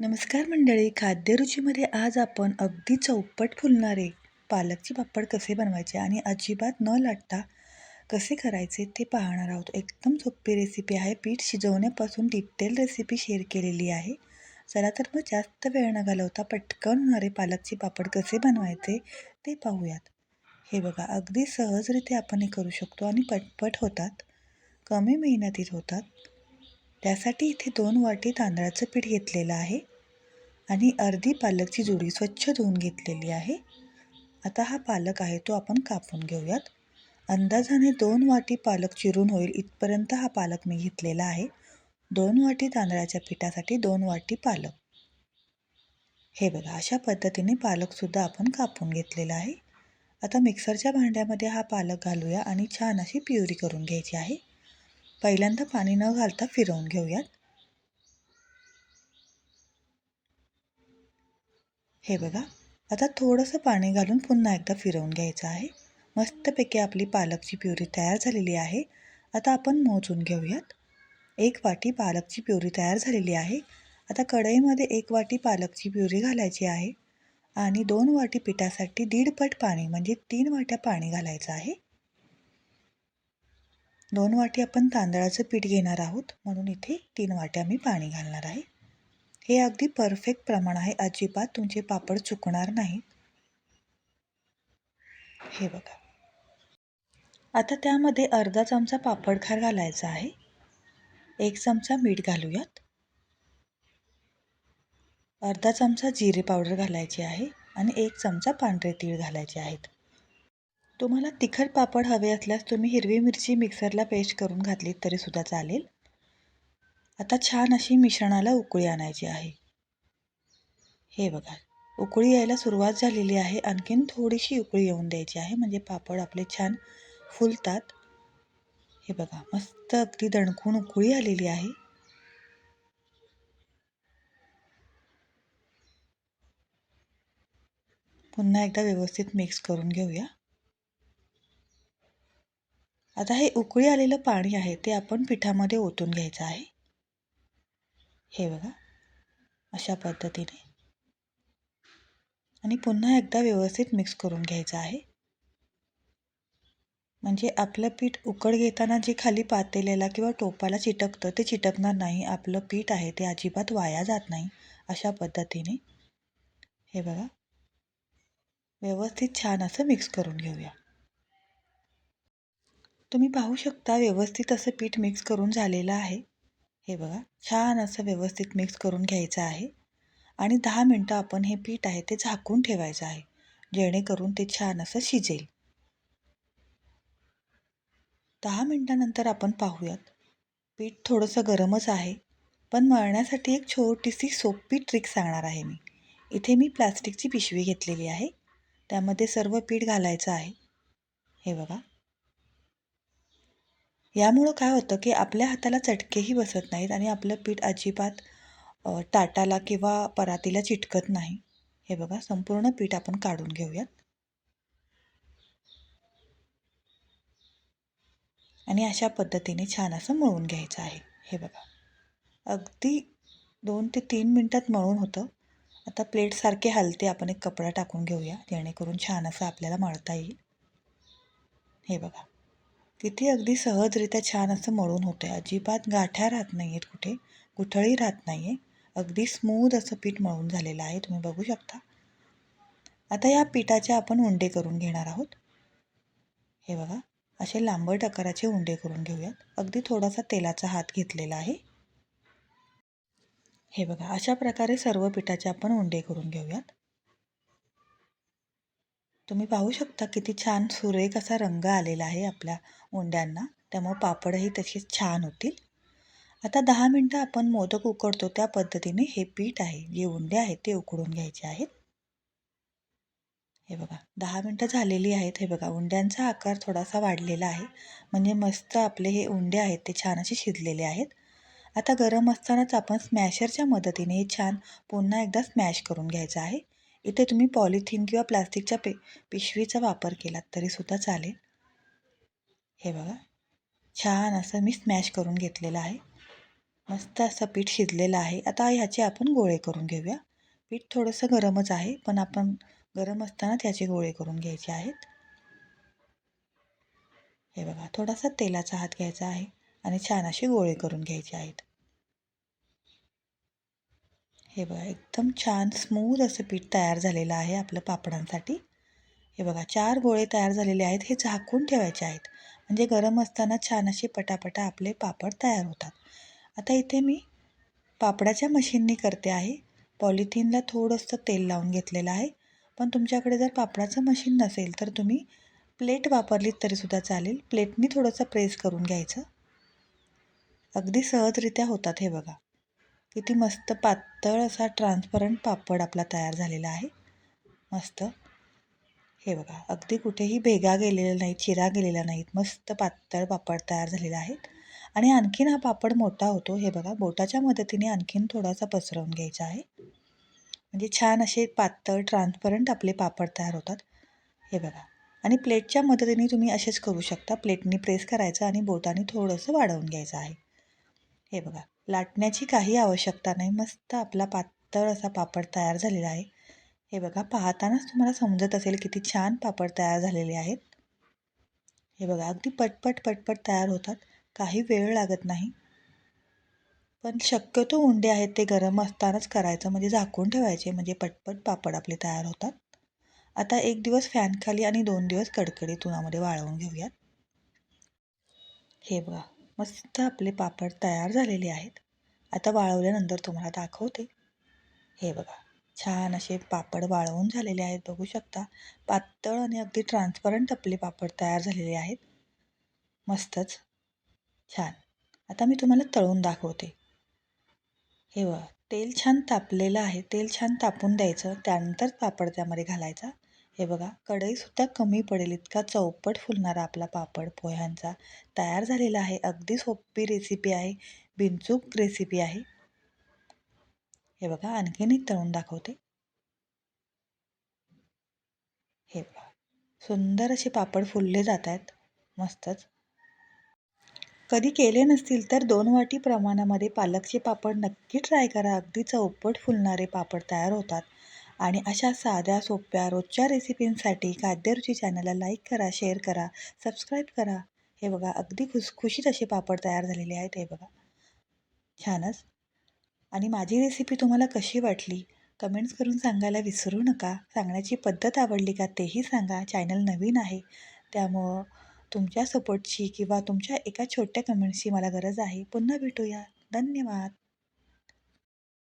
नमस्कार मंडळी खाद्यरुचीमध्ये आज आपण अगदी चौपट फुलणारे पालकचे पापड कसे बनवायचे आणि अजिबात न लाटता कसे करायचे ते पाहणार आहोत. एकदम सोपी रेसिपी आहे. पीठ शिजवण्यापासून डिटेल रेसिपी शेअर केलेली आहे. चला तर मग जास्त वेळ न घालवता पटकन होणारे पालकचे पापड कसे बनवायचे ते पाहूयात. हे बघा अगदी सहजरित्या आपण हे करू शकतो आणि पटपट होतात. कमी मेहनतीत होतात. त्यासाठी इथे दोन वाटी तांदळाचं पीठ घेतलेलं आहे. आणि अर्धी पालकची जोडी स्वच्छ धुवून घेतलेली आहे. आता हा पालक आहे तो आपण कापून घेऊयात. अंदाजाने दोन वाटी पालक चिरून होईल इथपर्यंत हा पालक मी घेतलेला आहे. दोन वाटी तांदळाच्या पिठासाठी दोन वाटी पालक. हे बघा अशा पद्धतीने पालकसुद्धा आपण कापून घेतलेला आहे. आता मिक्सरच्या भांड्यामध्ये हा पालक घालूया आणि छान अशी प्युरी करून घ्यायची आहे. पहिल्यांदा पाणी न घालता फिरवून घेऊयात. हे बघा आता थोडंसं पाणी घालून पुन्हा एकदा फिरवून घ्यायचं आहे. मस्तपैकी आपली पालकची प्युरी तयार झालेली आहे. आता आपण मोजून घेऊयात. एक वाटी पालकची प्युरी तयार झालेली आहे. आता कढईमध्ये एक वाटी पालकची प्युरी घालायची आहे. आणि दोन वाटी पिठासाठी दीड पट पाणी म्हणजे तीन वाट्या पाणी घालायचं आहे. दोन वाटी आपण तांदळाचं पीठ घेणार आहोत. म्हणून इथे तीन वाट्या मी पाणी घालणार आहे. हे अगदी परफेक्ट प्रमाण आहे. अजिबात तुमचे पापड चुकणार नाहीत. हे बघा. आता त्यामध्ये अर्धा चमचा पापडखार घालायचा आहे. एक चमचा मीठ घालूयात. अर्धा चमचा जिरे पावडर घालायची आहे आणि एक चमचा पांढरे तीळ घालायचे आहेत. तुम्हाला तिखट पापड हवे असल्यास तुम्ही हिरवी मिरची मिक्सरला पेस्ट करून घातली तरीसुद्धा चालेल. आता छान अशी मिश्रणाला उकळी आणायची आहे. हे बघा उकळी यायला सुरुवात झालेली आहे. आणखीन थोडीशी उकळी येऊन द्यायची आहे म्हणजे पापड आपले छान फुलतात. हे बघा मस्त अगदी दणकून उकळी आलेली आहे. पुन्हा एकदा व्यवस्थित मिक्स करून घेऊया. आता हे उकळी आलेलं पाणी आहे ते आपण पिठामध्ये ओतून घ्यायचं आहे. हे बघा अशा पद्धतीने. आणि पुन्हा एकदा व्यवस्थित मिक्स करून घ्यायचं आहे. म्हणजे आपलं पीठ उकड घेताना जे खाली पातेल्याला किंवा टोपाला चिटकतं ते चिटकणार नाही. आपलं पीठ आहे ते अजिबात वाया जात नाही. अशा पद्धतीने. हे बघा. व्यवस्थित छान असं मिक्स करून घेऊया. तुम्ही पाहू शकता व्यवस्थित असं पीठ मिक्स करून झालेलं आहे. हे बघा छान असं व्यवस्थित मिक्स करून घ्यायचं आहे. आणि दहा मिनटं आपण हे पीठ आहे ते झाकून ठेवायचं आहे जेणेकरून ते छान असं शिजेल. दहा मिनटानंतर आपण पाहूयात. पीठ थोडंसं गरमच आहे पण मळण्यासाठी एक छोटीशी सोपी ट्रिक सांगणार आहे मी. इथे मी प्लास्टिकची पिशवी घेतलेली आहे. त्यामध्ये सर्व पीठ घालायचं आहे. हे बघा. यामुळं काय होतं की आपल्या हाताला चटकेही बसत नाहीत आणि आपलं पीठ अजिबात ताटाला किंवा परातीला चिटकत नाही. हे बघा संपूर्ण पीठ आपण काढून घेऊयात. आणि अशा पद्धतीने छान असं मळून घ्यायचं आहे. हे बघा. अगदी दोन ते तीन मिनटात मळून होतं. आता प्लेटसारखे हलते आपण एक कपडा टाकून घेऊया जेणेकरून छान असं आपल्याला मळता येईल. हे बघा. तिथे अगदी सहजरित्या छान असं मळून होतं. आहे अजिबात गाठ्या राहत नाही आहेत कुठे गुठळी राहत नाही आहे अगदी स्मूद असं पीठ मळून झालेलं आहे. तुम्ही बघू शकता. आता या पिठाचे आपण उंडे करून घेणार आहोत. हे बघा असे लांबट आकाराचे उंडे करून घेऊयात. अगदी थोडासा तेलाचा हात घेतलेला आहे. हे बघा अशा प्रकारे सर्व पिठाचे आपण उंडे करून घेऊयात. तुम्ही पाहू शकता किती छान सुरेख असा रंग आलेला आहे आपल्या उंड्यांना त्यामुळं पापडही तसेच छान होतील. आता दहा मिनटं आपण मोदक उकडतो. त्या पद्धतीने हे पीठ आहे जे उंडे आहेत ते उकडून घ्यायचे आहेत. हे बघा दहा मिनटं झालेली आहेत. हे बघा उंड्यांचा आकार थोडासा वाढलेला आहे. म्हणजे मस्त आपले हे उंडे आहेत ते छान असे शिजलेले आहेत. आता गरम असतानाच आपण स्मॅशरच्या मदतीने हे छान पुन्हा एकदा स्मॅश करून घ्यायचं आहे. इथे तुम्ही पॉलिथिन किंवा प्लास्टिकच्या पे पिशवीचा वापर केलात तरीसुद्धा चालेल. हे बघा. छान असं मी स्मॅश करून घेतलेलं आहे. मस्त असं पीठ शिजलेलं आहे. आता ह्याचे आपण गोळे करून घेऊया. पीठ थोडंसं गरमच आहे पण आपण गरम असताना त्याचे गोळे करून घ्यायचे आहेत. हे बघा थोडासा तेलाचा हात घ्यायचा आहे आणि छान असे गोळे करून घ्यायचे आहेत. हे बघा एकदम छान स्मूथ असं पीठ तयार झालेलं आहे आपलं पापडांसाठी. हे बघा चार गोळे तयार झालेले आहेत. हे झाकून ठेवायचे आहेत. म्हणजे गरम असताना छान असे पटापटा आपले पापड तयार होतात. आता इथे मी पापडाच्या मशीननी करते आहे. पॉलिथिनला थोडंसं तेल लावून घेतलेलं आहे. पण तुमच्याकडे जर पापडाचं मशीन नसेल तर तुम्ही प्लेट वापरलीत तरीसुद्धा चालेल. प्लेटनी थोडंसं प्रेस करून घ्यायचं. अगदी सहजरित्या होतात हे बघा. किती मस्त पातळ असा ट्रान्सपरंट पापड आपला तयार झालेला आहे. मस्त. हे बघा अगदी कुठेही भेगा गेलेल्या नाहीत चिरा गेलेल्या नाहीत मस्त पातळ पापड तयार झालेला आहेत आणि आणखीन हा पापड मोठा होतो हे बघा बोटाच्या मदतीने आणखीन थोडासा पसरवून घ्यायचा आहे. म्हणजे छान असे पातळ ट्रान्सपरंट आपले पापड तयार होतात. हे बघा. आणि प्लेटच्या मदतीने तुम्ही असेच करू शकता. प्लेटनी प्रेस करायचं आणि बोटाने थोडंसं वाढवून घ्यायचं आहे. हे बघा. लाटण्याची काही आवश्यकता नाही. मस्त आपला पातळ असा पापड तयार झालेला आहे. हे बघा पाहतानाच तुम्हाला समजत असेल किती छान पापड तयार झालेले आहेत. हे बघा अगदी पटपट पटपट तयार होतात. काही वेळ लागत नाही. पण शक्यतो उंडे आहेत ते गरम असतानाच करायचं म्हणजे झाकून ठेवायचे म्हणजे पटपट पापड आपले तयार होतात. आता एक दिवस फॅनखाली आणि दोन दिवस कडकडीत उन्हामध्ये वाळवून घेऊयात. हे बघा मस्त आपले पापड तयार झालेले आहेत. आता वाळवल्यानंतर तुम्हाला दाखवते. हे बघा छान असे पापड वाळवून झालेले आहेत. बघू शकता पातळ आणि अगदी ट्रान्सपरंट आपले पापड तयार झालेले आहेत. मस्तच. छान. आता मी तुम्हाला तळून दाखवते. हे बघा तेल छान तापलेलं आहे. तेल छान तापून द्यायचं. त्यानंतर पापड त्यामध्ये घालायचा. हे बघा कढईसुद्धा कमी पडेल इतका चौपट फुलणारा आपला पापड पोह्यांचा तयार झालेला आहे. अगदी सोपी रेसिपी आहे बिनचूक रेसिपी आहे. हे बघा आणखीन एक तळून दाखवते. हे बघा सुंदर असे पापड फुलले जात आहेत मस्तच. कधी केले नसतील तर दोन वाटी प्रमाणामध्ये पालकचे पापड नक्की ट्राय करा. अगदी चौपट फुलणारे पापड तयार होतात. आणि अशा साध्या सोप्या रोजच्या रेसिपींसाठी खाद्यरुची चॅनलला लाईक करा शेअर करा सबस्क्राईब करा. हे बघा अगदी खुश खुशीत असे पापड तयार झालेले आहेत हे बघा. छानच. आणि माझी रेसिपी तुम्हाला कशी वाटली? कमेंट्स करून सांगायला विसरू नका. सांगण्याची पद्धत आवडली का तेही सांगा. चॅनल नवीन आहे. त्यामुळं तुमच्या सपोर्टची किंवा तुमच्या एका छोट्या कमेंट्सची मला गरज आहे. पुन्हा भेटूया. धन्यवाद.